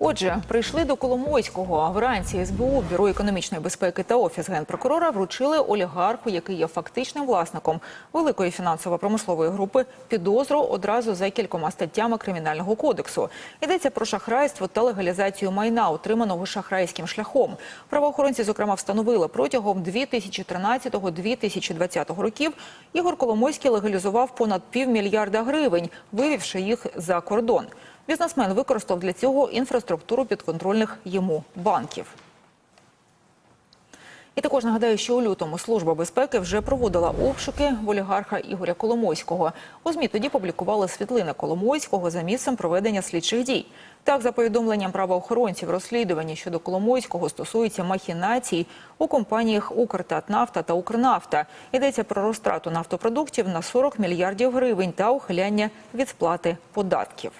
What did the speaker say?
Отже, прийшли до Коломойського. Вранці СБУ, Бюро економічної безпеки та офіс генпрокурора вручили олігарху, який є фактичним власником великої фінансово-промислової групи, підозру одразу за кількома статтями кримінального кодексу. Йдеться про шахрайство та легалізацію майна, отриманого шахрайським шляхом. Правоохоронці, зокрема, встановили протягом 2013-2020 років Ігор Коломойський легалізував понад півмільярда гривень, вивівши їх за кордон. Бізнесмен використав для цього інфраструктуру підконтрольних йому банків. І також нагадаю, що у лютому служба безпеки вже проводила обшуки в олігарха Ігоря Коломойського. У змі тоді публікували світлини Коломойського за місцем проведення слідчих дій. Так, за повідомленням правоохоронців, розслідування щодо Коломойського стосується махінацій у компаніях «Укртатнафта» та «Укрнафта». Йдеться про розтрату нафтопродуктів на 40 мільярдів гривень та ухиляння від сплати податків.